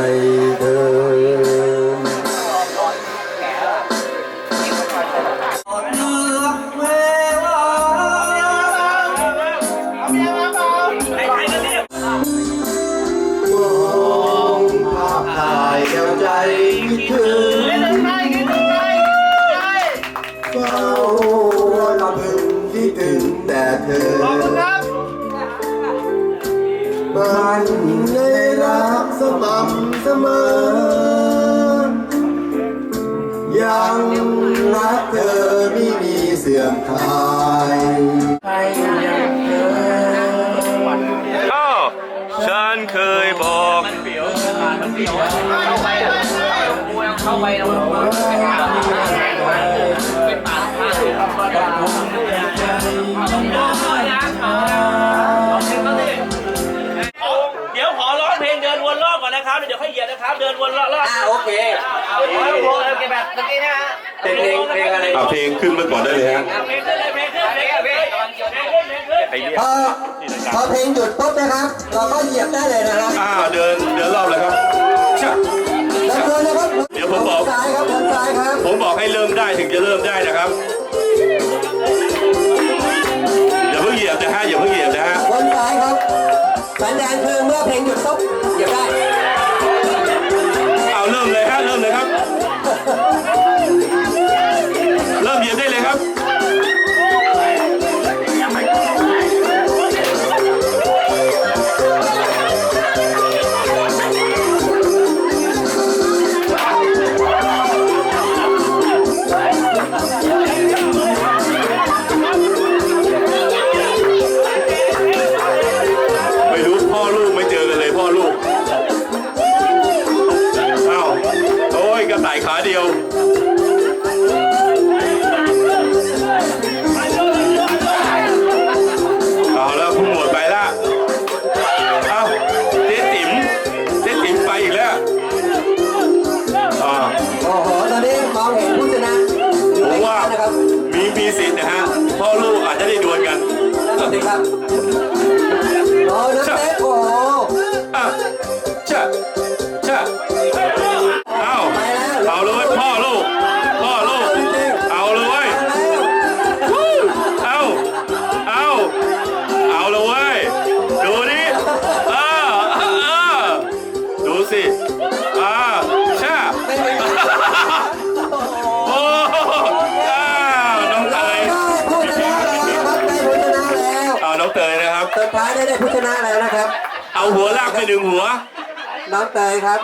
เเดี๋ยวขอร้องเพลงเดินวนรอบก่อนนะครับ เดี๋ยวค่อยเหยียบนะครับ เดินวนรอบรอบอ่าโอเคโอเคแบบเมื่อกี้นะฮะเป็นเพลงเพลงอะไรเอาเพลงขึ้นมาก่อนได้เลยฮะเพลงขึ้นเลยเพลงขึ้นเพลงขึ้นเพลงขึ้นเพลงขึ้นพอพอเพลงหยุดปุ๊บนะครับ เราก็เหยียบได้เลยนะครับอ้าวเดินเดินรอบเลยครับชะแล้วเดินนะครับเดี๋ยว ผมบอก ซ้ายครับเดินซ้ายครับผมบอกให้เริ่มได้ถึงจะเริ่มได้นะครับ อย่าเพิ่งเหยียบนะฮะอย่าเพิ่งเหยียบนะฮะ วนซ้ายครับสัญญาณคือเมื่อเพลงหยุดปุ๊บเหยียบได้ Thank you. ไปหนึ่งหัว น้องเตยครับ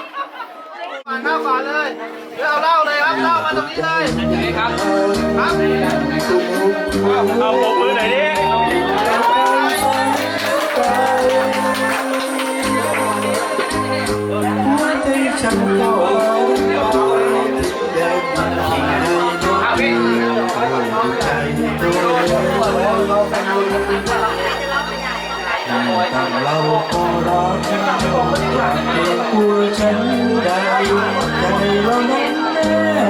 เข้าก่อนเลยเดี๋ยวเอาเหล้าเลยครับเหล้ามาตรงนี้เลยยังไงครับครับเอาปมมือหน่อยดิ ทางเราก็รักตัวฉันได้ใจเรานั้นแน่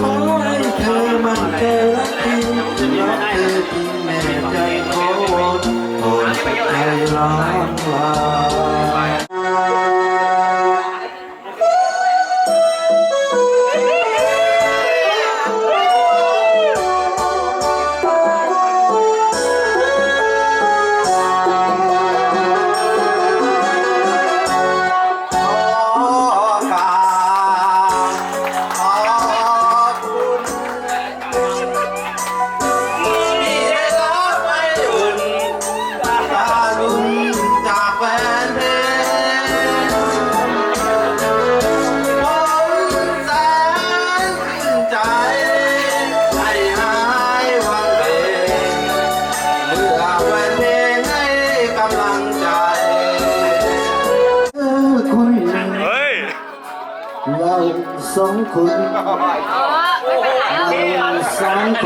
ขอให้เธอมันเธอรักจริงรักเธอจริงแน่ใจขอวอนโปรดใจล้องลา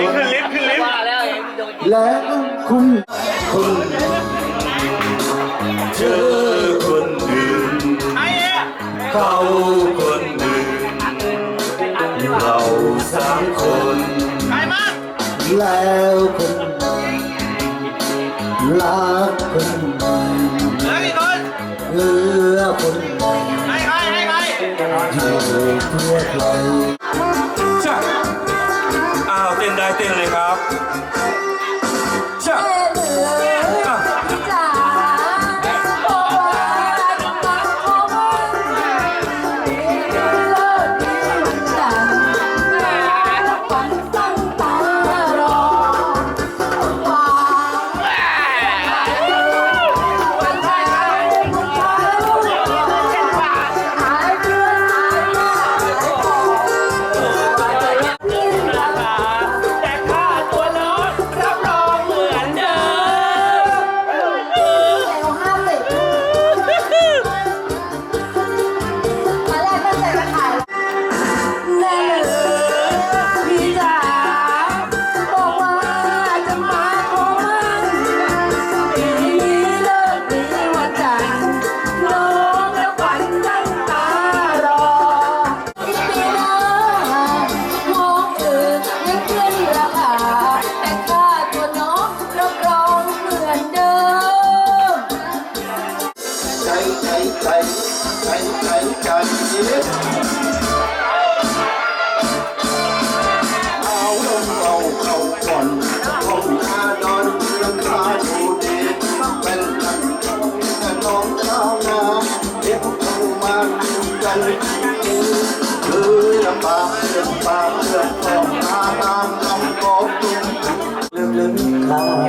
นี่คืลิฟต์คือลิฟต์แล้วไอ้นและคุณเจอคนหนึ่งเอ๊ะเขาคนหนึ่งเราสามคนแล้วคนรักคนเหลือกี่อคนให้ใครให้ใครเพื่อใคร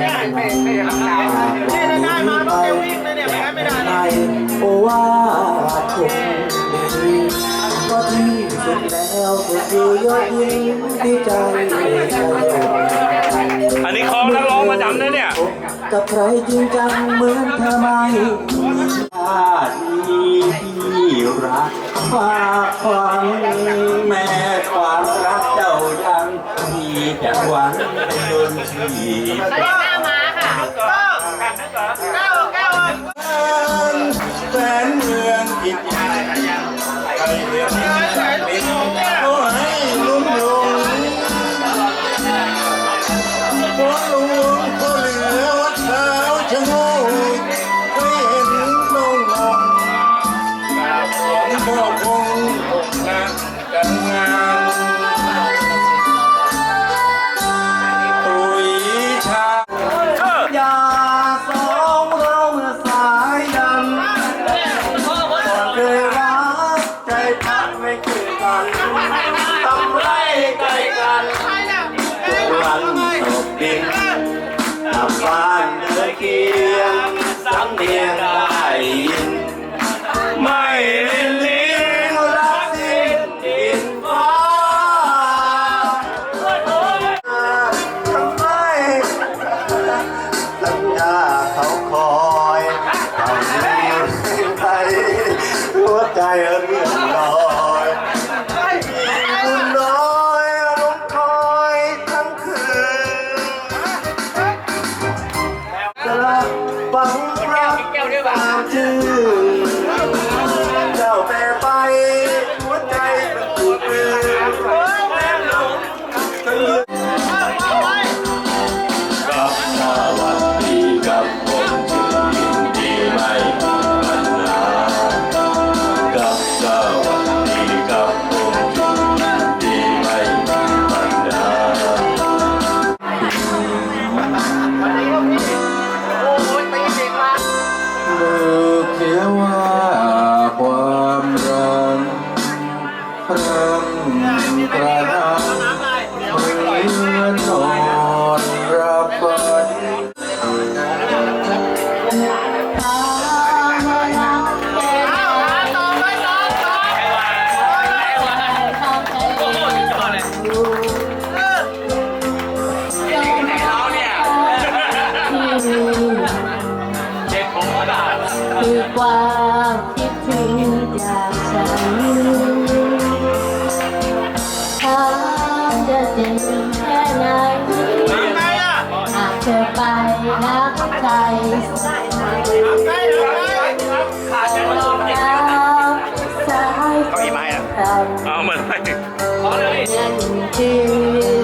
ได้ไม่ได้นมาต้องไปวิ่งเนี่ยไม่ได้ไม่ได้ในโอวาคนก็ที่สุดแล้วก็คือยอดยิ้มที่ใจอันนี้คอนักร้องมาจำนะเนี่ยกับใครจริงจังเหมือนทำไมที่รักฝากความแม่ความรัก แต่หวะโดนทีบเหน้าม้าค่ะ เธอไปนักใจขาดแน่นอนเลยสายเอามาเลยนั่นคือ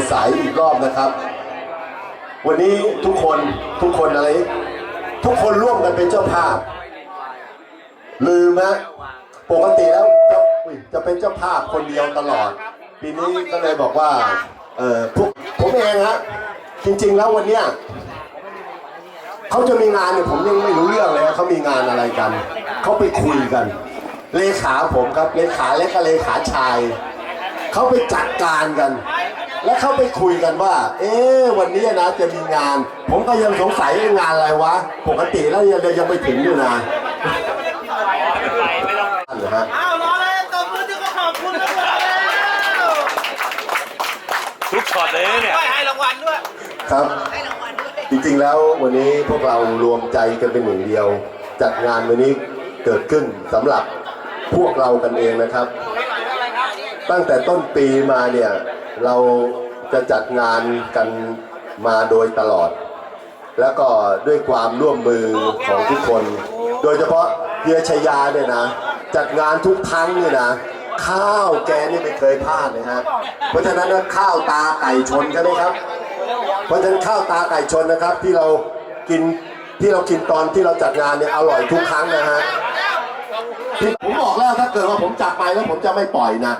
ดใสอีกรอบนะครับ วันนี้ทุกคนทุกคนอะไร ทุกคนร่วมกันเป็นเจ้าภาพ ลืมฮะปกติแล้วจะจะเป็นเจ้าภาพคนเดียวตลอด ปีนี้ก็เลยบอกว่าเออพวกผมเองฮะจริงๆแล้ววันเนี้ยเขาจะมีงานเนี่ยผมยังไม่รู้เรื่องเลยเขามีงานอะไรกันเขาไปคุยกัน เลขาผมครับเลขาและก็เลขาชายเขาไปจัดการกัน แล้วเขาไปคุยกันว่า เอ๊ะวันนี้นะจะมีงาน ผมก็ยังสงสัยงานอะไรวะ ปกติแล้วยังยังไม่ถึงอยู่นะเหรอฮะอ้าวรอเลยตบมือที่เขาขอบคุณกันแล้วทุกช็อตเลยเนี่ยด้วยให้รางวัลด้วยครับ จริงๆแล้ววันนี้พวกเรารวมใจกันเป็นหนึ่งเดียว จัดงานวันนี้เกิดขึ้นสำหรับพวกเรากันเองนะครับ ตั้งแต่ต้นปีมาเนี่ย เราจะจัดงานกันมาโดยตลอด แล้วก็ด้วยความร่วมมือของทุกคน โดยเฉพาะเฮียชยาเนี่ยนะ จัดงานทุกครั้งเนี่ยนะข้าวแกนี่ไม่เคยพลาดเลยฮะเพราะฉะนั้นข้าวตาไก่ชนกันเลยครับ เพราะฉะนั้นข้าวตาไก่ชนนะครับ ที่เรากินที่เรากินตอนที่เราจัดงานเนี่ยอร่อยทุกครั้งนะฮะผมบอกแล้วถ้าเกิดว่าผมจับไปแล้วผมจะไม่ปล่อยนะ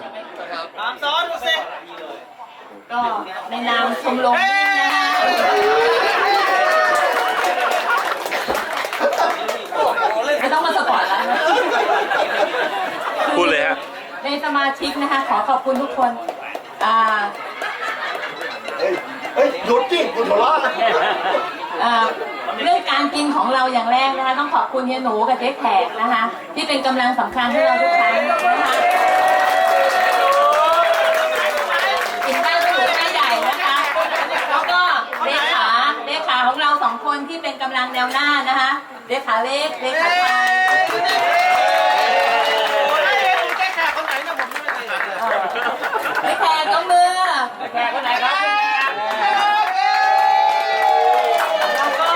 ตามซ้อนดูสิก็ในนามชมรมวิ่งนะคะไม่ต้องมาสปอร์ตแล้วนะพูดเลยฮะ ในสมาชิกนะคะ ขอขอบคุณทุกคน อ่าเฮ้ยเฮ้ยหยุดจิคุณหัวเราะนะอ่าเรื่องการกินของเราอย่างแรกนะคะ ต้องขอบคุณเฮียหนูกับเจ๊แขกนะคะ ที่เป็นกำลังสำคัญให้เราทุกครั้งนะคะกินบ้านถูกแม่ใหญ่นะคะ แล้วก็เลขาเลขาของเราสอง คนที่เป็นกำลังแนวหน้านะคะเลขาเล็กเลขาชายแก้แขกคนไหนนะผมไม่เคยเห็นเลยเลขาจงมือแขกคนไหนครับแล้วก็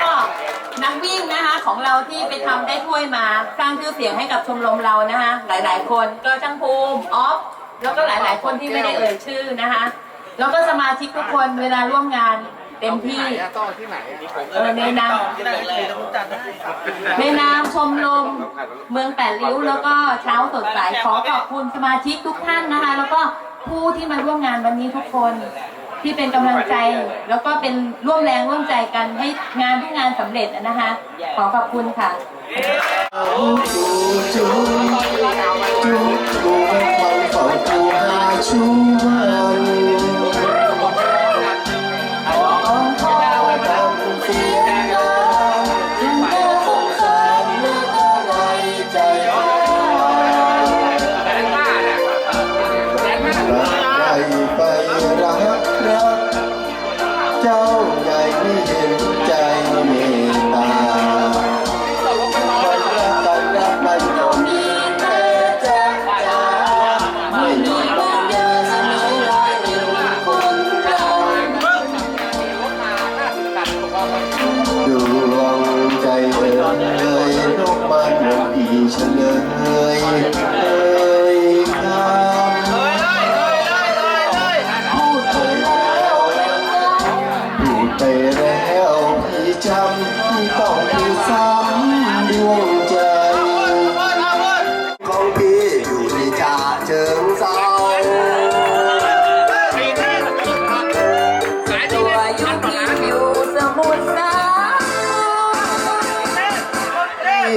นักวิ่งนะคะของเราที่ไปทำได้ถ้วยมาสร้างชื่อเสียงให้กับชมรมเรานะคะหลาย ๆ คนก็ช่างภูมิออฟแล้วก็หลาย ๆ คนที่ไม่ได้เอ่ยชื่อนะคะ แล้วก็สมาชิกทุกคนเวลาร่วมงาน เต็มที่ต้องที่ไหนเออในนามที่ไหนเลยต้องจัดได้ในนามชมรมเมืองแปดริ้วแล้วก็เช้าสดใสขอขอบคุณสมาชิกทุกท่านนะคะ แล้วก็ผู้ที่มาร่วมงานวันนี้ทุกคนที่เป็นกำลังใจ แล้วก็เป็นร่วมแรงร่วมใจกันให้งานทุกงานสำเร็จนะคะ ขอขอบคุณค่ะ จูจูจูจูฟังเฝ้าจูหาชูมัน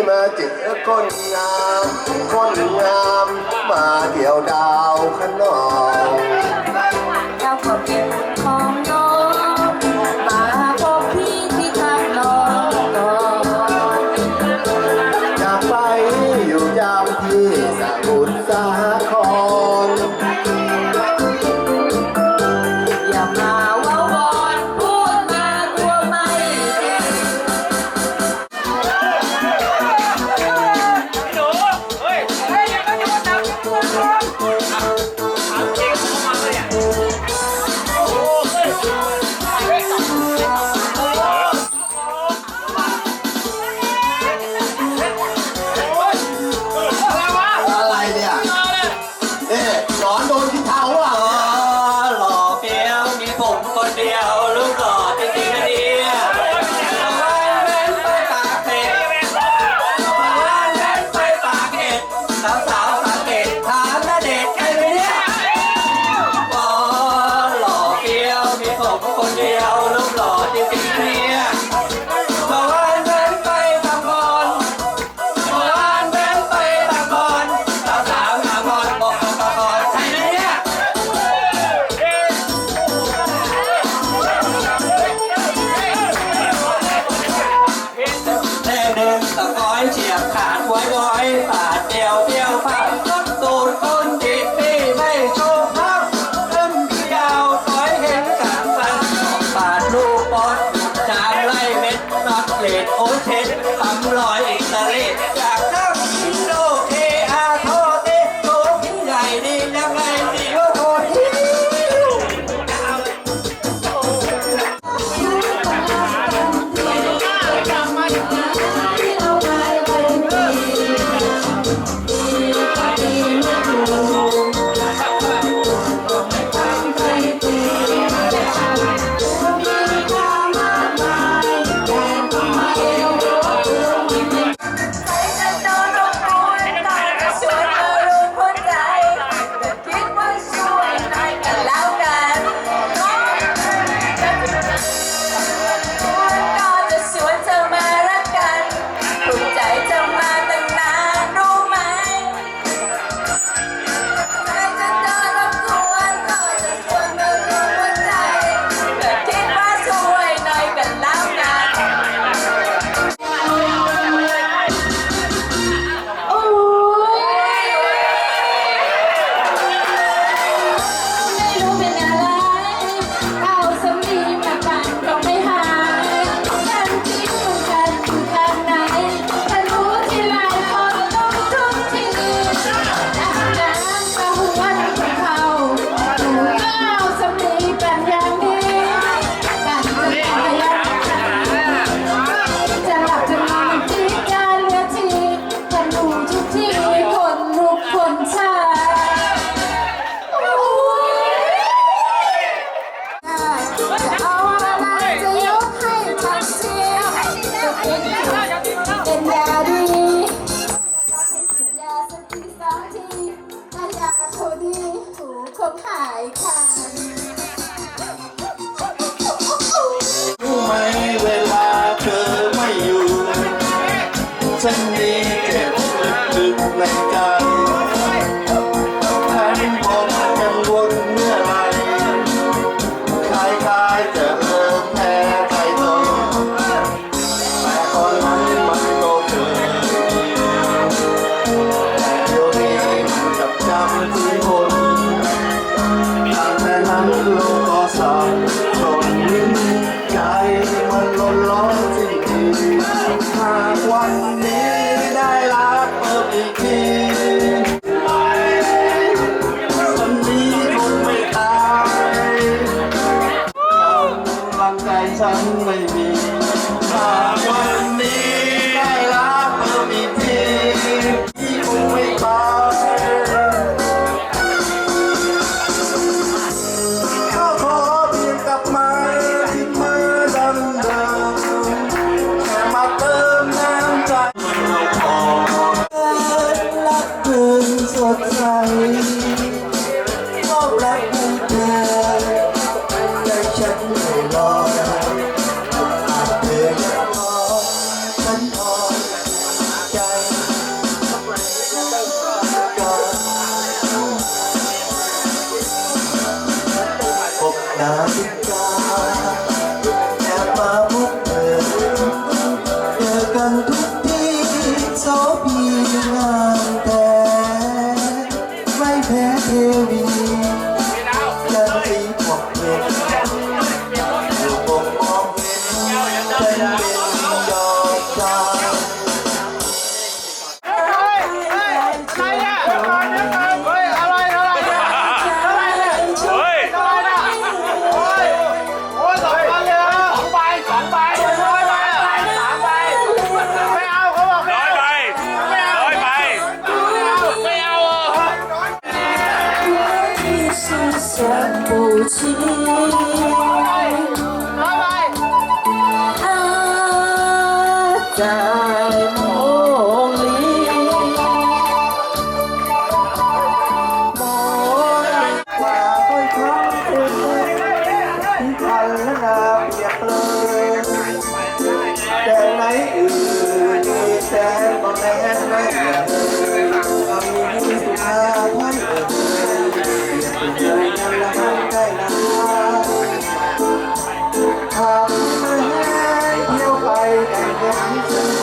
มาเจอคนงามคนงามมาเดี่ยวดาวขนอง to แต่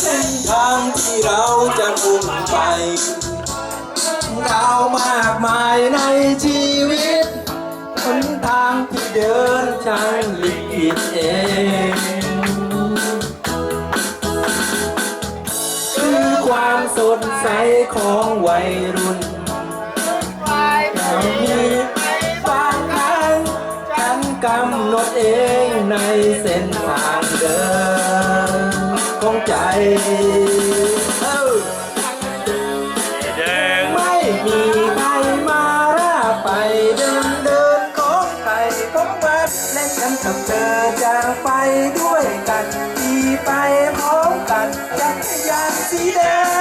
เส้นทางที่เราจะมุ่งไปดามากมายในชีวิตหนทางที่เดินช่างลีขิเองคือความสดใสของวัยรุ่นเรามีบางคางฉันกำหนดเองในเส้นทางเดิน ไม่มีใครมาราไปเดินเดินของไทยของมันและฉันกับเธอจะไปด้วยกันที่ไปพร้อมกันจักรยานสีแดง